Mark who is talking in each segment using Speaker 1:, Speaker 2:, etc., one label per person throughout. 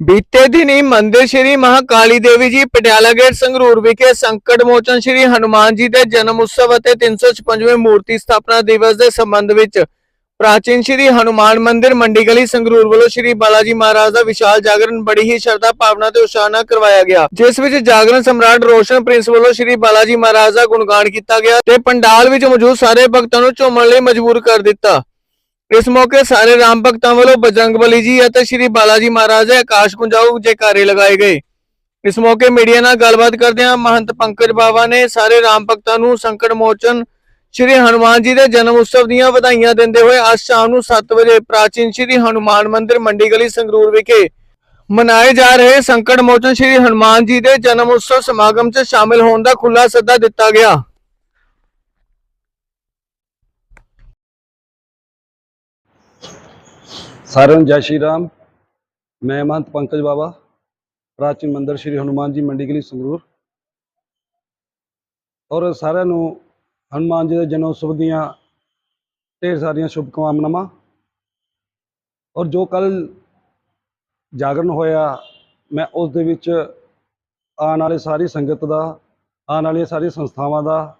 Speaker 1: ਬੀਤੇ ਦਿਨੀ ਮੰਦਿਰ ਸ਼੍ਰੀ ਮਹਾਕਾਲੀ ਦੇਵੀ ਜੀ ਪਟਿਆਲਾ ਗੇਟ ਸੰਗਰੂਰ ਵਿਖੇ ਸੰਕਟ ਮੋਚਨ ਸ਼੍ਰੀ ਹਨੂਮਾਨ ਜੀ ਦੇ ਜਨਮ ਉਤਸਵ ਅਤੇ 356ਵੇਂ ਮੂਰਤੀ ਸਥਾਪਨਾ ਦਿਵਸ ਦੇ ਸੰਬੰਧ ਵਿੱਚ ਪ੍ਰਾਚੀਨ ਸ਼੍ਰੀ ਹਨੂਮਾਨ ਮੰਦਿਰ ਮੰਡੀ ਗਲੀ ਸੰਗਰੂਰ ਵੱਲੋਂ ਸ਼੍ਰੀ ਬਾਲਾਜੀ ਮਹਾਰਾਜ ਦਾ ਵਿਸ਼ਾਲ ਜਾਗਰਣ ਬੜੀ ਹੀ ਸ਼ਰਧਾ ਭਾਵਨਾ ਤੇ ਉਤਸ਼ਾਹ ਨਾਲ ਕਰਵਾਇਆ ਗਿਆ, ਜਿਸ ਵਿੱਚ ਜਾਗਰਣ ਸਮਰਾਟ ਰੋਸ਼ਨ ਪ੍ਰਿੰਸ ਵੱਲੋਂ ਸ਼੍ਰੀ ਬਾਲਾਜੀ ਮਹਾਰਾਜ ਦਾ ਗੁਣਗਾਨ ਕੀਤਾ ਗਿਆ ਤੇ ਪੰਡਾਲ ਵਿੱਚ ਮੌਜੂਦ ਸਾਰੇ ਭਗਤਾਂ ਨੂੰ ਝੂਮਣ ਲਈ ਮਜਬੂਰ ਕਰ ਦਿੱਤਾ। ਇਸ ਮੌਕੇ ਸਾਰੇ ਰਾਮ ਭਗਤਾਂ ਵੱਲੋਂ ਬਜਰੰਗ ਬਲੀ ਜੀ ਅਤੇ ਸ਼੍ਰੀ ਬਾਲਾਜੀ ਮਹਾਰਾਜ ਦੇ ਆਕਾਸ਼ ਪੁੰਜਾਊ ਜੈਕਾਰੇ ਲਗਾਏ ਗਏ। ਇਸ ਮੌਕੇ ਮੀਡੀਆ ਨਾਲ ਗੱਲਬਾਤ ਕਰਦਿਆਂ ਮਹੰਤ ਪੰਕਜ ਬਾਵਾ ਨੇ ਸਾਰੇ ਰਾਮ ਭਗਤਾਂ ਨੂੰ ਸੰਕਟ ਮੋਚਨ ਸ਼੍ਰੀ ਹਨੂਮਾਨ ਜੀ ਦੇ ਜਨਮ ਉਤਸਵ ਦੀਆਂ ਵਧਾਈਆਂ ਦਿੰਦੇ ਹੋਏ ਅੱਜ ਸ਼ਾਮ ਨੂੰ 7 ਵਜੇ ਪ੍ਰਾਚੀਨ ਸ਼੍ਰੀ ਹਨੂਮਾਨ ਮੰਦਿਰ ਮੰਡੀ ਗਲੀ ਸੰਗਰੂਰ ਵਿਖੇ ਮਨਾਏ ਜਾ ਰਹੇ ਸੰਕਟ ਮੋਚਨ ਸ਼੍ਰੀ ਹਨੂਮਾਨ ਜੀ ਦੇ ਜਨਮ ਉਤਸਵ ਸਮਾਗਮ 'ਚ ਸ਼ਾਮਿਲ ਹੋਣ ਦਾ ਖੁੱਲਾ ਸੱਦਾ ਦਿੱਤਾ ਗਿਆ।
Speaker 2: ਸਾਰਿਆਂ ਨੂੰ ਜੈ ਸ਼੍ਰੀ ਰਾਮ। ਮੈਂ ਮਹੰਤ ਪੰਕਜ ਬਾਬਾ ਪ੍ਰਾਚੀਨ ਮੰਦਿਰ ਸ਼੍ਰੀ ਹਨੂਮਾਨ ਜੀ ਮੰਡੀ ਗਲੀ ਸੰਗਰੂਰ। ਔਰ ਸਾਰਿਆਂ ਨੂੰ ਹਨੂਮਾਨ ਜੀ ਦੇ ਜਨਮ ਉਤਸਵ ਦੀਆਂ ਢੇਰ ਸਾਰੀਆਂ ਸ਼ੁਭ ਕਾਮਨਾਵਾਂ ਔਰ ਜੋ ਕੱਲ ਜਾਗਰਣ ਹੋਇਆ, ਮੈਂ ਉਸ ਦੇ ਵਿੱਚ ਆਉਣ ਵਾਲੇ ਸਾਰੀ ਸੰਗਤ ਦਾ, ਆਉਣ ਵਾਲੀਆਂ ਸਾਰੀਆਂ ਸੰਸਥਾਵਾਂ ਦਾ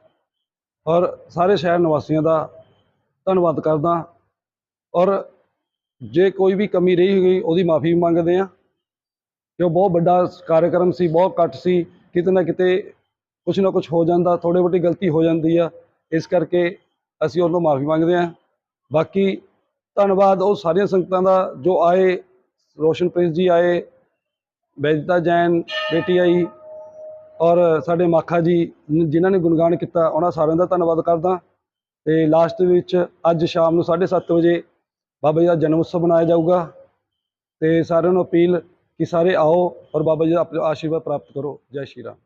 Speaker 2: ਔਰ ਸਾਰੇ ਸ਼ਹਿਰ ਨਿਵਾਸੀਆਂ ਦਾ ਧੰਨਵਾਦ ਕਰਦਾ। ਔਰ ਜੇ ਕੋਈ ਵੀ ਕਮੀ ਰਹੀ ਹੋਈ, ਉਹਦੀ ਮਾਫੀ ਮੰਗਦੇ ਆ ਕਿ ਉਹ ਬਹੁਤ ਵੱਡਾ ਕਾਰਜਕ੍ਰਮ ਸੀ, ਬਹੁਤ ਘੱਟ ਸੀ। ਕਿਤੇ ਨਾ ਕਿਤੇ ਕੁਝ ਨਾ ਕੁਝ ਹੋ ਜਾਂਦਾ ਥੋੜੀ ਬਹੁਤੀ ਗਲਤੀ ਹੋ ਜਾਂਦੀ ਆ। ਇਸ ਕਰਕੇ ਅਸੀਂ ਉਹਨੂੰ ਮਾਫੀ ਮੰਗਦੇ ਆ ਬਾਕੀ ਧੰਨਵਾਦ ਉਹ ਸਾਰੀਆਂ ਸੰਗਤਾਂ ਦਾ ਜੋ ਆਏ, ਰੋਸ਼ਨ ਪ੍ਰਿੰਸ ਜੀ ਆਏ ਵੈਦਤਾ ਜੈਨ, ਬੇਟੀ ਆਈ ਔਰ ਸਾਡੇ ਮਾਖਾ ਜੀ, ਜਿਨ੍ਹਾਂ ਨੇ ਗੁਣਗਾਨ ਕੀਤਾ, ਉਹਨਾਂ ਸਾਰਿਆਂ ਦਾ ਧੰਨਵਾਦ ਕਰਦਾ। ਤੇ ਲਾਸਟ ਵਿੱਚ ਅੱਜ ਸ਼ਾਮ ਨੂੰ 7:30 ਵਜੇ ਬਾਬਾ ਜੀ ਦਾ ਜਨਮ ਉਤਸਵ ਮਨਾਇਆ ਜਾਊਗਾ ਤੇ ਸਾਰਿਆਂ ਨੂੰ ਅਪੀਲ ਕਿ ਸਾਰੇ ਆਓ ਔਰ ਬਾਬਾ ਜੀ ਦਾ ਆਪ- ਆਸ਼ੀਰਵਾਦ ਪ੍ਰਾਪਤ ਕਰੋ। ਜੈ ਸ਼੍ਰੀ ਰਾਮ।